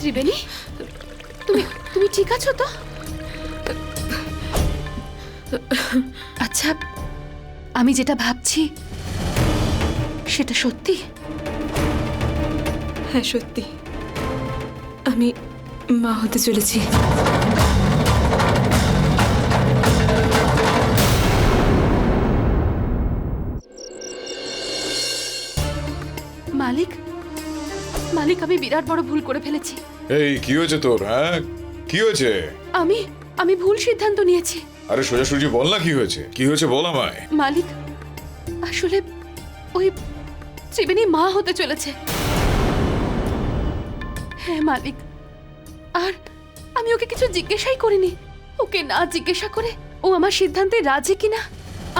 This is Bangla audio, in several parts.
ত্রিবেণী তুমি তুমি ঠিক আছো তো? আচ্ছা আমি যেটা ভাবছি সেটা সত্যি? হ্যাঁ সত্যি। আমি মা হতে চলেছি। মালিক? মালিক আমি বিরাট বড় ভুল করে ফেলেছি। এই কি হয়েছে তোর হ্যাঁ? কি হয়েছে? আমি আমি ভুল সিদ্ধান্ত নিয়েছি। আরে সোজাসুজি বল না কি হয়েছে। কি হয়েছে বল আমায়। মালিক আসলে ওই ত্রিবেণী মা হতে চলেছে। হ্যাঁ মালিক আর আমি ওকে কিছু জিজ্ঞাসাই করিনি। ওকে না জিজ্ঞাসা করে ও আমার সিদ্ধান্তে রাজি কিনা?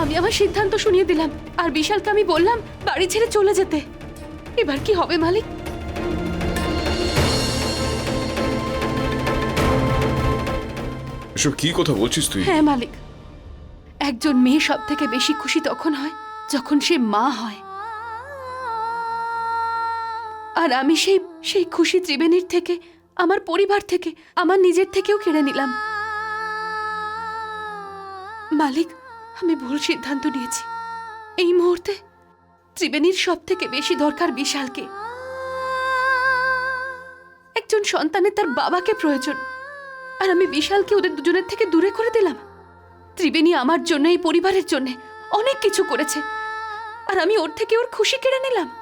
আমি আমার সিদ্ধান্ত শুনিয়ে দিলাম আর বিশালকে আমি বললাম বাড়ি ছেড়ে চলে যেতে। এবার কি হবে মালিক? এসব কি কথা বলছিস তুই? হ্যাঁ মালিক। একজন মেয়ে সব থেকে বেশি খুশি তখন হয় যখন সে মা হয়। আর আমি সেই সেই খুশি ত্রিবেণীর থেকে, আমার পরিবার থেকে, আমার নিজের থেকেও কেড়ে নিলাম। মালিক, আমি ভুল সিদ্ধান্ত নিয়েছি। এই মুহূর্তে ত্রিবেণীর সব থেকে বেশি দরকার বিশালকে। একজন সন্তানের তার বাবাকে প্রয়োজন। আর আমি বিশালকে ওদের দুজনের থেকে দূরে করে দিলাম। ত্রিবেণী আমার জন্য, এই পরিবারের জন্য অনেক কিছু করেছে। আর আমি ওর থেকে ওর খুশি কেড়ে নিলাম।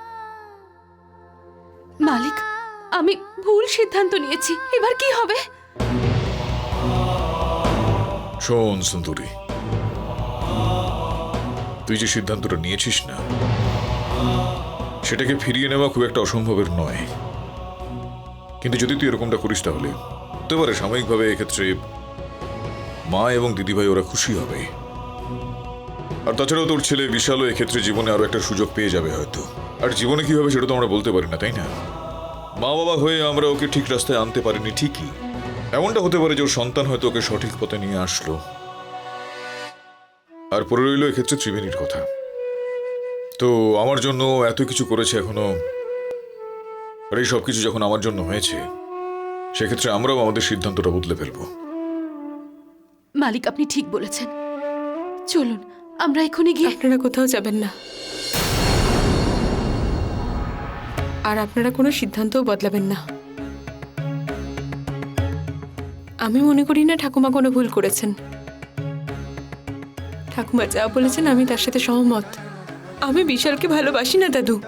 মালিক, আমি ভুল সিদ্ধান্ত নিয়েছি। এবার কি হবে? শোন, সুন্দরী। তুই যে সিদ্ধান্তটা নিয়েছিস না, সেটাকে ফিরিয়ে নেওয়া খুব একটা অসম্ভবের নয়। কিন্তু যদি তুই এরকমটা করিস তাহলে, হতে পারে সাময়িকভাবে এক্ষেত্রে মা এবং দিদিভাই ওরা খুশি হবে। আর তাছাড়াও তোর ছেলে বিশালও এক্ষেত্রে জীবনে আরও একটা সুযোগ পেয়ে যাবে হয়তো। আর জীবনে কি হবে সেটা তো আমরা বলতে পারি না, তাই না? মা বাবা হয়ে আমরা ওকে ঠিক রাস্তায় আনতে পারিনি ঠিকই। এমনটা হতে পারে যে ওর সন্তান হয়তো ওকে সঠিক পথে নিয়ে আসলো। আর পরে রইল এক্ষেত্রে ত্রিবেণীর কথা। তো আমার জন্য এত কিছু করেছে এখনও আর এই সব কিছু যখন আমার জন্য হয়েছে সেক্ষেত্রে আমরাও আমাদের সিদ্ধান্তটা বদলে ফেলব। মালিক আপনি ঠিক বলেছেন। চলুন আমরা এখনই গিয়ে আপনারা কোথাও যাবেন না। আর আপনারা কোনো সিদ্ধান্তও বদলাবেন না। আমি মনে করি না ঠাকুমা কোনো ভুল করেছেন। ঠাকুমা যা বলেছেন আমি তার সাথে সহমত। আমি বিশালকে ভালোবাসি না, দাদু।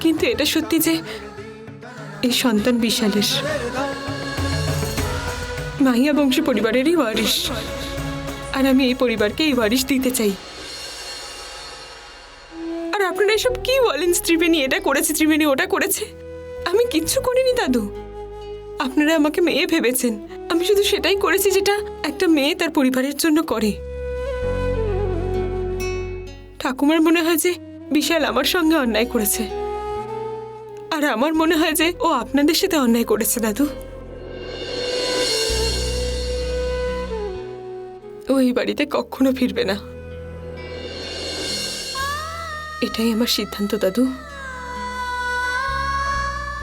কিন্তু এটা সত্যি যে এই সন্তান বিশালের। মাহিয়া বংশী পরিবারেরই ওয়ারিশ। আর আমি এই পরিবারকে এই ওয়ারিশ দিতে চাই। আপনারা এসব কি বলেন ত্রিবেণী? এটা করেছে ত্রিবেণী, ওটা করেছে? আমি কিচ্ছু করিনি, দাদু। আপনারা আমাকে মেয়ে ভেবেছেন। আমি শুধু সেটাই করেছি যেটা একটা মেয়ে তার পরিবারের জন্য করে। ঠাকুমার মনে হয় যে বিশাল আমার সঙ্গে অন্যায় করেছে। আর আমার মনে হয় যে ও আপনাদের সাথে অন্যায় করেছে, দাদু। ও এই বাড়িতে কখনো ফিরবে না। এটাই আমার সিদ্ধান্ত, দাদু।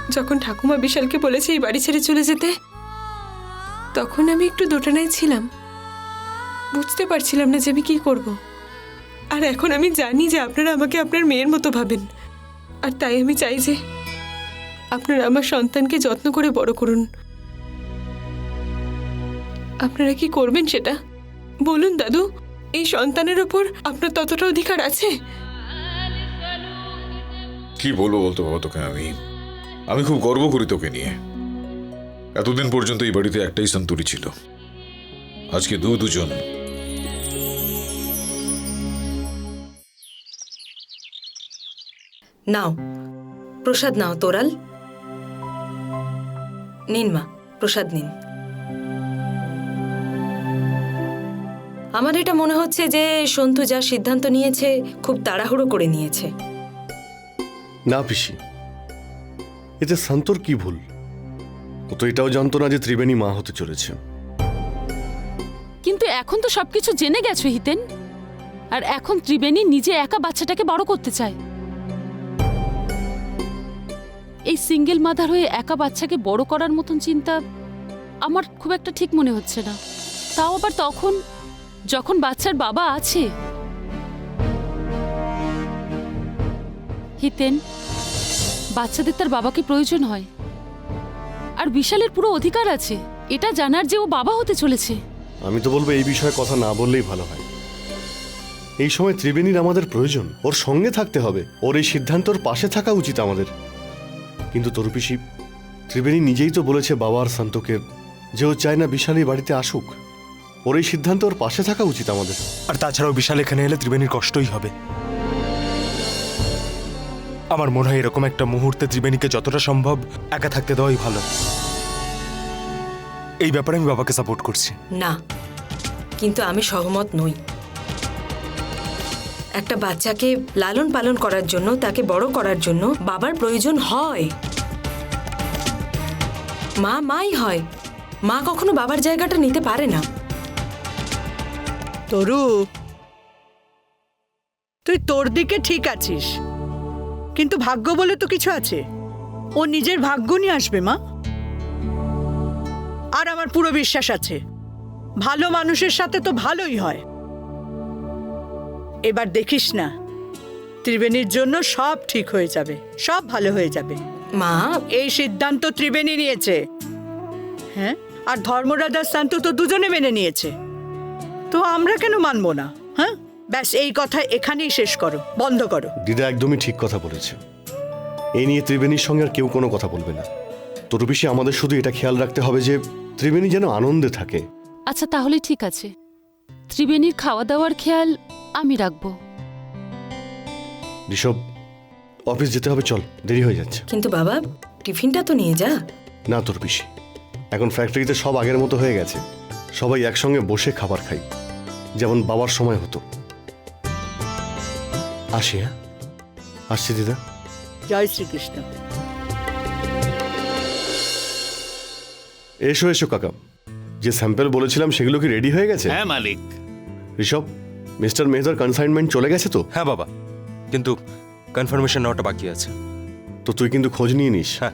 যখন ঠাকুমা বিশালকে বলেছে এই বাড়ি ছেড়ে চলে যেতে, তখন আমি একটু দোটানায় ছিলাম। বুঝতে পারছিলাম না যে আমি কি করব। আর এখন আমি জানি যে আপনারা আমাকে আপনার মেয়ের মতো ভাবেন। আর তাই আমি চাই যে আপনারা আমার সন্তানকে যত্ন করে বড় করুন। আপনারা কি করবেন সেটা? বলুন, দাদু, এই সন্তানের ওপর আপনার ততটা অধিকার আছে? কি বলব বলতো বাবা তোকে আমি? আমি খুব গর্ব করি তোকে নিয়ে। এতদিন পর্যন্ত এই বাড়িতে একটাই সন্তুরি ছিল। আজকে দু দুজন। নাও, প্রসাদ নাও তোরাল। নিন মা, প্রসাদ নিন। আমার এটা মনে হচ্ছে যে সন্তু যা সিদ্ধান্ত নিয়েছে, খুব তাড়াহুড়ো করে নিয়েছে। না পিসি এতে শান্তর কি ভুল? ও তো এটাও জানতো না যে ত্রিবেণী মা হতে চলেছে। কিন্তু এখন তো সবকিছু জেনে গেছো, হিতেন। আর এখন ত্রিবেণী নিজে একা বাচ্চাটাকে বড় করতে চায়। এই সিঙ্গেল মাদার হয়ে একা বাচ্চাকে বড় করার মতন চিন্তা আমার খুব একটা ঠিক মনে হচ্ছে না। তাও আবার তখন, যখন বাচ্চার বাবা আছে হিতেন বাচ্চাদের তার বাবাকে প্রয়োজন হয়। আর বিশালের পুরো অধিকার আছে এটা জানার যে ও বাবা হতে চলেছে। আমি তো বলব এই বিষয়ে কথা না বললেই ভালো হয়। এই সময় ত্রিবেণীর আমাদের প্রয়োজন ওর সঙ্গে থাকতে হবে ওর এই সিদ্ধান্তর পাশে থাকা উচিত আমাদের। কিন্তু তোর পিসি ত্রিবেণী নিজেই তো বলেছে বাবা আর শান্তকে যে ও চায় না বিশাল এই বাড়িতে আসুক। ওর এই সিদ্ধান্ত ওর পাশে থাকা উচিত আমাদের। আর তাছাড়াও বিশাল এখানে এলে ত্রিবেণীর কষ্টই হবে। আমার মনে হয় এরকম একটা মুহূর্তে ত্রিবেণীকে যতটা সম্ভব একা থাকতে দেওয়াই ভালো। এই ব্যাপারে আমি বাবাকে সাপোর্ট করছি। না কিন্তু আমি সহমত নই। একটা বাচ্চাকে লালন পালন করার জন্য তাকে বড় করার জন্য বাবার প্রয়োজন হয়। মা মাই হয়। মা কখনো বাবার জায়গাটা নিতে পারে না। তরু তুই তোর দিকে ঠিক আছিস। কিন্তু ভাগ্য বলে তো কিছু আছে। ও নিজের ভাগ্য নিয়ে আসবে মা। আর আমার পুরো বিশ্বাস আছে। ভালো মানুষের সাথে তো ভালোই হয়। এবার দেখিস না ত্রিবেণীর জন্য সব ঠিক হয়ে যাবে সব ভালো হয়ে যাবে। মা। এই সিদ্ধান্ত ত্রিবেণী নিয়েছে। হ্যাঁ? আর ধর্মরাজ আর শান্ত তো দুজনে মেনে নিয়েছে। তো আমরা কেন মানবো না হ্যাঁ? ব্যাস এই কথা এখানেই শেষ করো বন্ধ করো। দিদা একদমই ঠিক কথা বলেছে। এই নিয়ে ত্রিবেণীর সঙ্গে আর কেউ কোনো কথা বলবে না। তোর পিসি আমাদের শুধু এটা খেয়াল রাখতে হবে যে ত্রিবেণী যেন আনন্দে থাকে। আচ্ছা তাহলে ঠিক আছে। ত্রিবেণীর খাওয়া দাওয়ার খেয়াল আমি রাখব। ঋষভ অফিস যেতে হবে চল দেরি হয়ে যাচ্ছে। কিন্তু বাবা টিফিনটা তো নিয়ে যা। না তোর পিসি এখন ফ্যাক্টরিতে সব আগের মতো হয়ে গেছে। সবাই একসঙ্গে বসে খাবার খাই। যেমন বাবার সময় হতো। আসি হ্যাঁ? আসছি দিদা। জয় শ্রীকৃষ্ণ। এসো এসো কাকা। যে স্যাম্পেল বলেছিলাম সেগুলো কি রেডি হয়ে গেছে? হ্যাঁ মালিক। ঋষভ মিস্টার মেহতার কনসাইনমেন্ট চলে গেছে তো? হ্যাঁ বাবা। কিন্তু কনফার্মেশন নেওয়াটা বাকি আছে। তো তুই কিন্তু খোঁজ নিয়ে নিস। হ্যাঁ।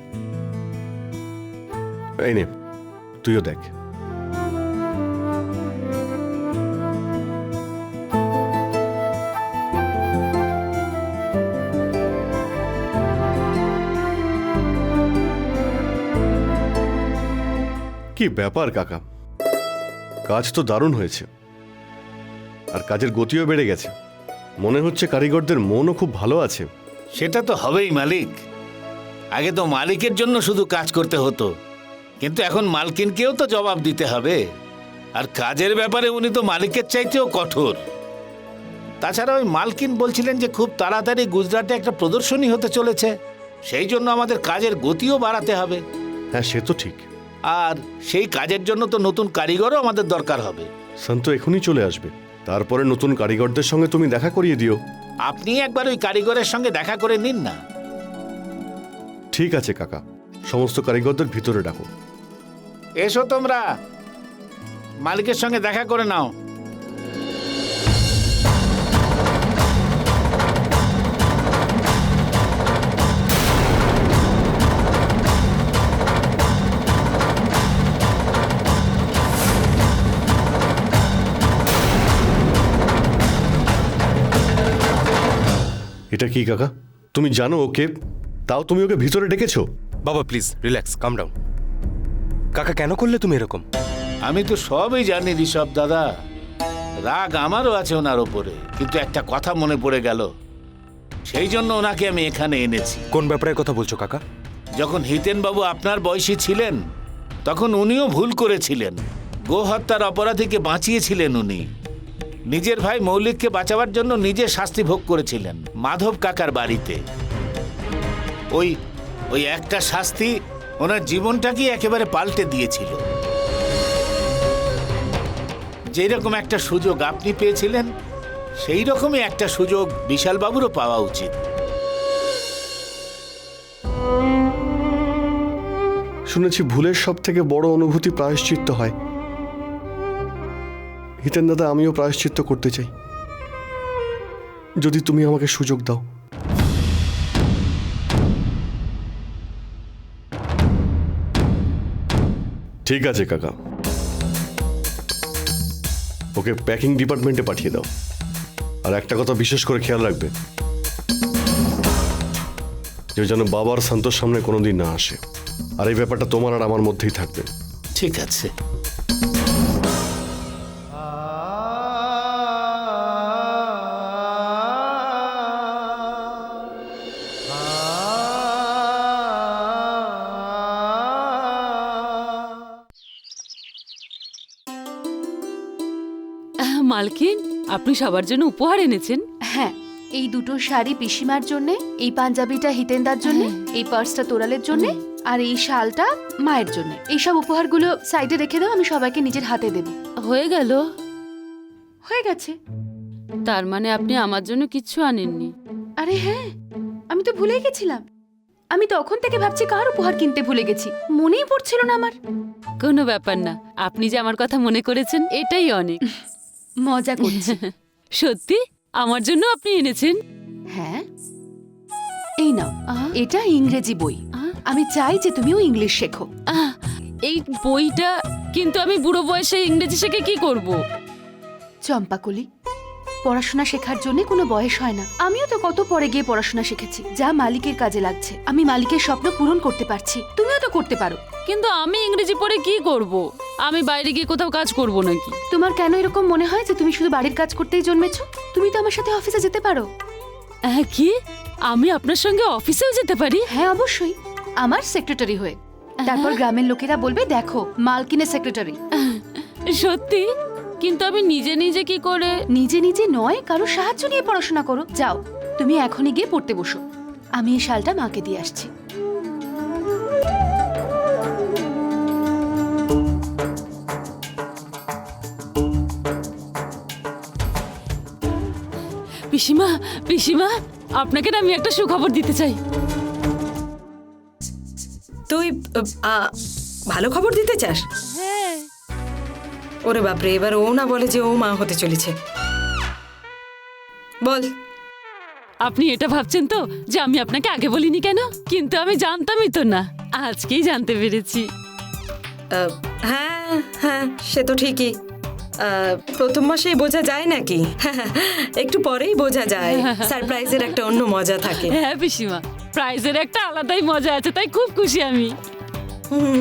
এই নে তুইও দেখ। কি ব্যাপার কাকা? কাজ তো দারুণ হয়েছে। আর কাজের গতিও বেড়ে গেছে। মনে হচ্ছে কারিগরদের মনও খুব ভালো আছে। সেটা তো হবেই মালিক। আগে তো মালিকের জন্য শুধু কাজ করতে হতো। কিন্তু এখন মালকিনকেও তো জবাব দিতে হবে। আর কাজের ব্যাপারে উনি তো মালিকের চাইতেও কঠোর। তাছাড়া ওই মালকিন বলছিলেন যে খুব তাড়াতাড়ি গুজরাটে একটা প্রদর্শনী হতে চলেছে। সেই জন্য আমাদের কাজের গতিও বাড়াতে হবে। হ্যাঁ সে তো ঠিক। আর সেই কাজের জন্য তো নতুন কারিগরও আমাদের দরকার হবে। শান্ত এখনই চলে আসবে। তারপরে নতুন কারিগরদের সঙ্গে তুমি দেখা করিয়ে দিও। আপনি একবার ওই কারিগরের সঙ্গে দেখা করে নিন না। ঠিক আছে কাকা। সমস্ত কারিগরদের ভিতরে ডাকো। এসো তোমরা। মালিকের সঙ্গে দেখা করে নাও। এটা কি কাকা? তুমি জানো ওকে? তাও তুমি ওকে ভিতরে ডেকেছো? বাবা প্লিজ রিল্যাক্স কাম ডাউন কাকা কেন করলে তুমি এরকম? আমি তো সবই জানি ঋষভ দাদা। রাগ আমারও আছে ওনার ওপরে কিন্তু একটা কথা মনে পড়ে গেল। সেই জন্য ওনাকে আমি এখানে এনেছি। কোন ব্যাপারে কথা বলছো কাকা? যখন হিতেন বাবু আপনার বয়সী ছিলেন তখন উনিও ভুল করেছিলেন। গো হত্যার অপরাধীকে বাঁচিয়েছিলেন উনি। নিজের ভাই মৌলিককে বাঁচাবার জন্য নিজে শাস্তি ভোগ করেছিলেন মাধব কাকার বাড়িতে। ওই ওই একটা শাস্তি ওনার জীবনটাকে একেবারে পাল্টে দিয়েছিল। যেরকম একটা সুযোগ আপনি পেয়েছিলেন সেই রকমই একটা সুযোগ বিশালবাবুরও পাওয়া উচিত। শুনেছি ভুলের সব থেকে বড় অনুভূতি প্রায়শ্চিত্ত হয়। হিতেন দাদা আমিও প্রায়শ্চিত্ত করতে চাই। যদি তুমি আমাকে সুযোগ দাও। ঠিক আছে কাকা। ওকে প্যাকিং ডিপার্টমেন্টে পাঠিয়ে দাও। আর একটা কথা বিশেষ করে খেয়াল রাখবে। যে যেন বাবার সন্তোষ সামনে কোনোদিন না আসে। আর এই ব্যাপারটা তোমার আর আমার মধ্যেই থাকবে। ঠিক আছে। মালকিন আপনি সবার জন্য উপহার এনেছেন। হ্যাঁ এই দুটো শাড়ি পিসিমার জন্য এই পাঞ্জাবিটা হিতেন্দার জন্য এই পার্সটা তোরালের জন্য আর এই শালটা মায়ের জন্য। এইসব উপহারগুলো সাইডে রেখে দাও আমি সবাইকে নিজের হাতে দেব। হয়ে গেল। হয়ে গেছে। তার মানে আপনি আমার জন্য কিচ্ছু আনেননি? আরে হ্যাঁ আমি তো ভুলেই গেছিলাম। আমি তখন থেকে ভাবছি কার উপহার কিনতে ভুলে গেছি মনেই পড়ছিল না আমার। কোনো ব্যাপার না আপনি যে আমার কথা মনে করেছেন এটাই অনেক। মজা করছি। সত্যি? আমার জন্য আপনি এনেছেন? হ্যাঁ। এই নাও এটা ইংরেজি বই। আমি চাই যে তুমিও ইংলিশ শেখো। এই বইটা কিন্তু আমি বুড়ো বয়সে ইংরেজি শিখে কি করব? চম্পাকলি পড়াশোনা শেখার জন্য কোনো বয়স হয় না। আমিও তো কত পরে গিয়ে পড়াশোনা শিখেছি যা মালিকের কাজে লাগছে। আমি মালিকের স্বপ্ন পূরণ করতে পারছি তুমিও তো করতে পারো। কিন্তু আমি ইংরেজি পড়ে কি করব? আমি বাইরে গিয়ে কোথাও কাজ করব নাকি? তোমার কেন এরকম মনে হয় যে তুমি শুধু বাড়ির কাজ করতেই জন্মেছো? তুমি তো আমার সাথে অফিসে যেতে পারো। হ্যাঁ কি? আমি আপনার সঙ্গে অফিসেও যেতে পারি? হ্যাঁ অবশ্যই। আমার সেক্রেটারি হয়ে। তারপর গ্রামের লোকেরা বলবে দেখো মালকিনের সেক্রেটারি সত্যি? কিন্তু আমি নিজে নিজে কি করে? নিজে নিজে নয় কারও সাহায্য নিয়ে পড়াশোনা করো। যাও তুমি এখনই গিয়ে পড়তে বসো। আমি এই শালটা মাকে দিয়ে আসছি। পিসিমা পিসিমা আপনাকে না আমি একটা সুখবর দিতে চাই। তুই ভালো খবর দিতে চাস? হ্যাঁ। ওরে বাপরে এবার ও না বলে যে ও মা হতে চলেছে। বল। আপনি এটা ভাবছেন তো যে আমি আপনাকে আগে বলিনি কেন? কিন্তু আমি জানতামই তো না আজকেই জানতে পেরেছি। হ্যাঁ হ্যাঁ সে তো ঠিকই। প্রথম মাসেই বোঝা যায় নাকি? একটু পরেই বোঝা যায়। সারপ্রাইজের একটা অন্য মজা থাকে। হ্যাঁ পিসিমা প্রাইজের একটা আলাদাই মজা আছে তাই খুব খুশি আমি। হুম,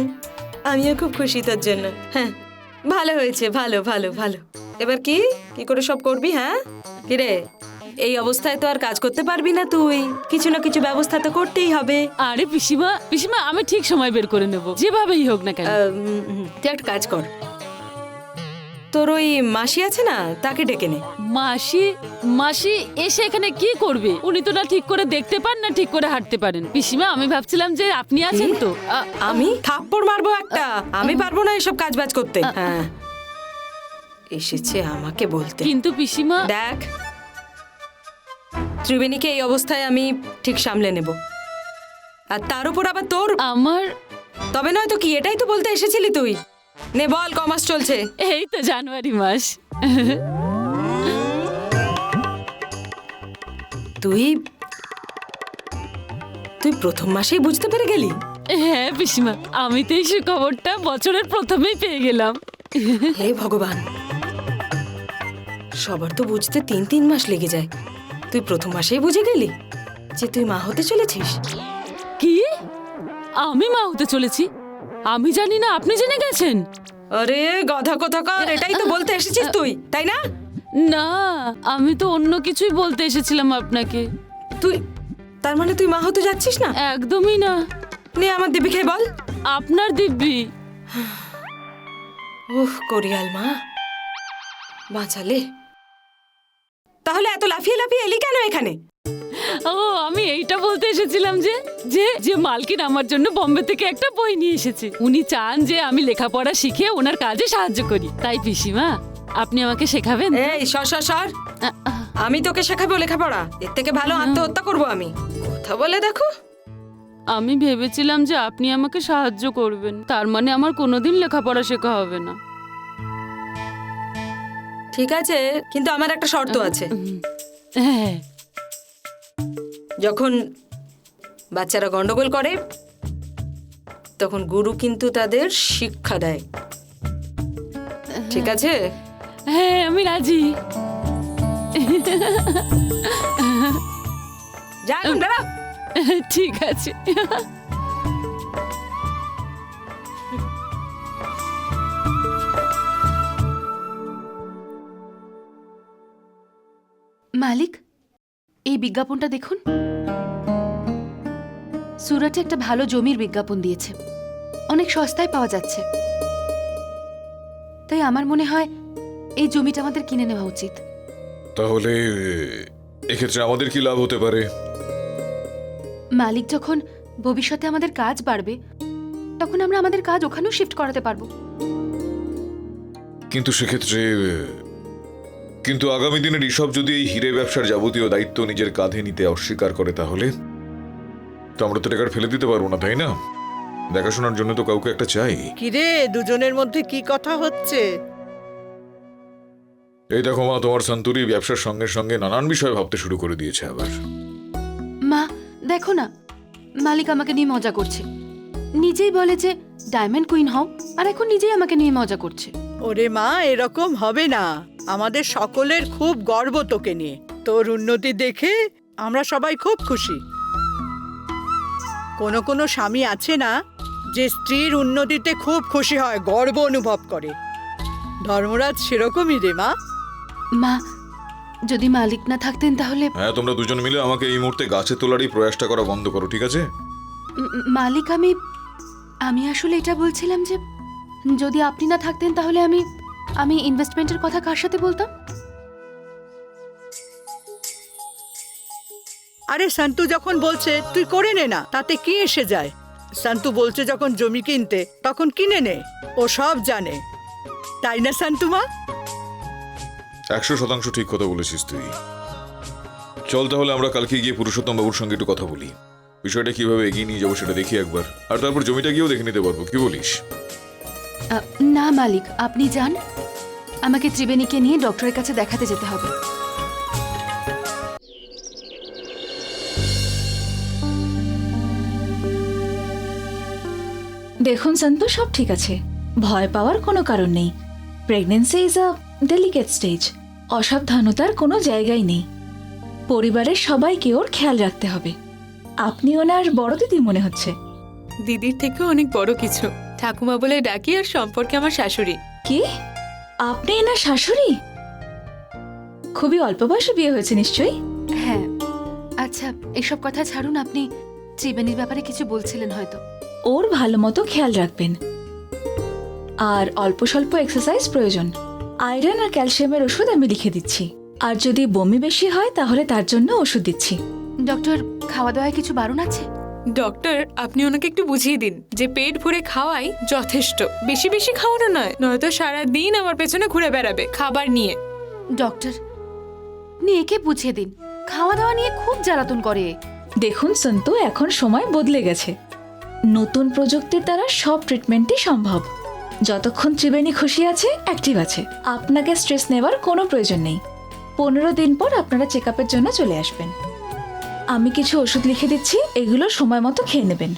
আমিও খুব খুশি তোর জন্য। হ্যাঁ ভালো হয়েছে ভালো ভালো ভালো। এবার কি? কি করে সব করবি হ্যাঁ? কিরে এই অবস্থায় তো আর কাজ করতে পারবি না তুই। কিছু না কিছু ব্যবস্থা তো করতেই হবে। আরে পিসিমা পিসিমা আমি ঠিক সময় বের করে নেব। যেভাবেই হোক না কেন। তুই একটা কাজ কর। তোর ওই মাসি আছে না তাকে ডেকে নে। মাসি? মাসি এসে এখানে কি করবে? উনি তো না ঠিক করে দেখতে পান না ঠিক করে হাঁটতে পারেন। পিসিমা আমি ভাবছিলাম যে আপনি আছেন তো। আ- আমি? থাপ্পড় মারবো একটা। আমি পারব না এসব কাজ বাজ করতে হ্যাঁ। এসেছে আমাকে বলতে। কিন্তু পিসিমা দেখ। ত্রিবেণীকে এই অবস্থায় আমি ঠিক সামলে নেব। আর তার উপর আবার তোর আমার তবে নয় তো কি এটাই তো বলতে এসেছিলি তুই। নে বল কমাস চলছে। এই তো জানুয়ারি মাস। তুই তুই প্রথম মাসেই বুঝতে পেরে গেলি? হ্যাঁ পিসিমা আমি তো এই সুখবরটা বছরের প্রথমেই পেয়ে গেলাম। হে ভগবান। সবার তো বুঝতে তিন তিন মাস লেগে যায়। তুই প্রথম মাসেই বুঝে গেলি যে তুই মা হতে চলেছিস? কি? আমি মা হতে চলেছি? আমি জানি না আপনি জেনে গেছেন। আরে গাধা কথা কর এটাই তো বলতে এসেছিস তুই তাই না? না আমি তো অন্য কিছুই বলতে এসেছিলাম আপনাকে। তুই তার মানে তুই মা হতে যাচ্ছিস না? একদমই না। নে আমার দিবি খেয়ে বল। আপনার দিব্যি। উহ করিয়াল মা। বাঁচালে। তাহলে এত লাফিয়ে লাফিয়ে এলি কেন এখানে? ও আমি এইটা বলতে এসেছিলাম যে যে যে মালকিন আমার জন্য বম্বে থেকে একটা বই নিয়ে এসেছে। উনি চান যে আমি লেখাপড়া শিখে ওনার কাজে সাহায্য করি। তাই পিসিমা আপনি আমাকে শেখাবেন? এই সর সর সর। আমি তোকে শেখাবো লেখাপড়া। এর থেকে ভালো আত্মহত্যা করব আমি। কথা বলে দেখো। আমি ভেবেছিলাম যে আপনি আমাকে সাহায্য করবেন। তার মানে আমার কোনোদিন লেখাপড়া শেখা হবে না। ঠিক আছে কিন্তু আমার একটা শর্ত আছে। হ্যাঁ। যখন বাচ্চারা গন্ডগোল করে তখন গুরু কিন্তু তাদের শিক্ষা দেয়। ঠিক আছে? হ্যাঁ আমি রাজি। ঠিক আছে। মালিক এই বিজ্ঞাপনটা দেখুন। সুরাটে একটা ভালো জমির বিজ্ঞাপন দিয়েছে। অনেক সস্তায় পাওয়া যাচ্ছে। তাই আমার মনে হয় এই জমিটা আমাদের কিনে নেওয়া উচিত। তাহলে এক্ষেত্রে আমাদের কি লাভ হতে পারে? মালিক যখন ভবিষ্যতে আমাদের কাজ বাড়বে তখন আমরা আমাদের কাজ ওখানেও শিফট করাতে পারব। কিন্তু সেক্ষেত্রে কিন্তু আগামী দিনের ঋষভ যদি এই হিরে ব্যবসার যাবতীয় দায়িত্ব নিজের কাঁধে নিতে অস্বীকার করে তাহলে? তো আমরা তো টাকার ফেলে দিতে পারব না তাই না? দেখাশোনার জন্য তো কাউকে একটা চাই। কিরে দুজনের মধ্যে কি কথা হচ্ছে? এই দেখো মা তোমার সন্তুরি ব্যবসার সঙ্গে সঙ্গে নানান বিষয় ভাবতে শুরু করে দিয়েছে আবার। মা দেখো না মালিক আমাকে নিয়ে মজা করছে। নিজেই বলে যে ডায়মন্ড কুইন হও আর এখন নিজেই আমাকে নিয়ে মজা করছে। ওরে মা এরকম হবে না। আমাদের সকলের খুব গর্ব তোকে নিয়ে। তোর উন্নতি দেখে আমরা সবাই খুব খুশি। কোনো কোনো স্বামী আছে না যে স্ত্রীর উন্নতিতে খুব খুশি হয় গর্ব অনুভব করে। ধর্মরাজ সেরকমই রে মা। মা যদি মালিক না থাকতেন তাহলে হ্যাঁ তোমরা দুজন মিলে আমাকে এই মুহূর্তে গাছে তোলারই প্রয়াসটা করা বন্ধ করো ঠিক আছে? মালিক আমি আমি আসলে এটা বলছিলাম যে যদি আপনি না থাকতেন তাহলে আমি আমি ইনভেস্টমেন্টের কথা কার সাথে বলতাম? আরে সন্তু যখন বলছে তুই করে নে না তাতে কি এসে যায়? সন্তু বলছে যখন জমি কিনতে তখন কিনে নে ও সব জানে। তাই না সন্তু মা? একশো শতাংশ ঠিক কথা বলেছিস তুই। চল তাহলে আমরা কালকে গিয়ে পুরুষোত্তম বাবুর সঙ্গে একটু কথা বলি। বিষয়টা কীভাবে এগিয়ে নিয়ে যাব সেটা দেখি একবার। আর তারপর জমিটা গিয়েও দেখে নিতে পারব কি বলিস? না মালিক আপনি যান। আমাকে ত্রিবেণীকে নিয়ে ডক্টরের কাছে দেখাতে যেতে হবে। দেখুন সন্তু সব ঠিক আছে। ভয় পাওয়ার কোনো কারণ নেই। Pregnancy is a delicate stage অসাবধানতার কোনো জায়গাই নেই। পরিবারের সবাইকে ওর খেয়াল রাখতে হবে। আপনি ওনার বড় দিদি মনে হচ্ছে। দিদির থেকেও অনেক বড় কিছু। ঠাকুমা বলে ডাকি আর সম্পর্কে আমার শাশুড়ি। কি? আপনি এনার শাশুড়ি? খুবই অল্প বয়সে বিয়ে হয়েছে নিশ্চয়ই? হ্যাঁ। আচ্ছা এসব কথা ছাড়ুন আপনি ত্রিবেণীর ব্যাপারে কিছু বলছিলেন হয়তো। ওর ভালো মতো খেয়াল রাখবেন। আর অল্প স্বল্প এক্সারসাইজ প্রয়োজন। আয়রন আর ক্যালসিয়ামের ওষুধ আমি লিখে দিচ্ছি। আর যদি বমি বেশি হয় তাহলে তার জন্য ওষুধ দিচ্ছি। ডক্টর খাওয়া দাওয়ায় কিছু বারণ আছে? ডক্টর আপনি ওনাকে একটু বুঝিয়ে দিন যে পেট ভরে খাওয়াই যথেষ্ট। বেশি বেশি খাওয়ানো নয় নয়তো সারা দিন আমার পেছনে ঘুরে বেড়াবে খাবার নিয়ে। ডক্টর আপনি একে বুঝিয়ে দিন। খাওয়া দাওয়া নিয়ে খুব জ্বালাতন করে। এ। দেখুন সন্তু এখন সময় বদলে গেছে। নতুন প্রযুক্তির দ্বারা সব ট্রিটমেন্টই সম্ভব। যতক্ষণ ত্রিবেণী খুশি আছে অ্যাক্টিভ আছে। আপনাকে স্ট্রেস নেওয়ার কোনো প্রয়োজন নেই। পনেরো দিন পর আপনারা চেক জন্য চলে আসবেন। আমি কিছু ওষুধ লিখে দিচ্ছি, এগুলো সময় মতো খেয়ে নেবেন।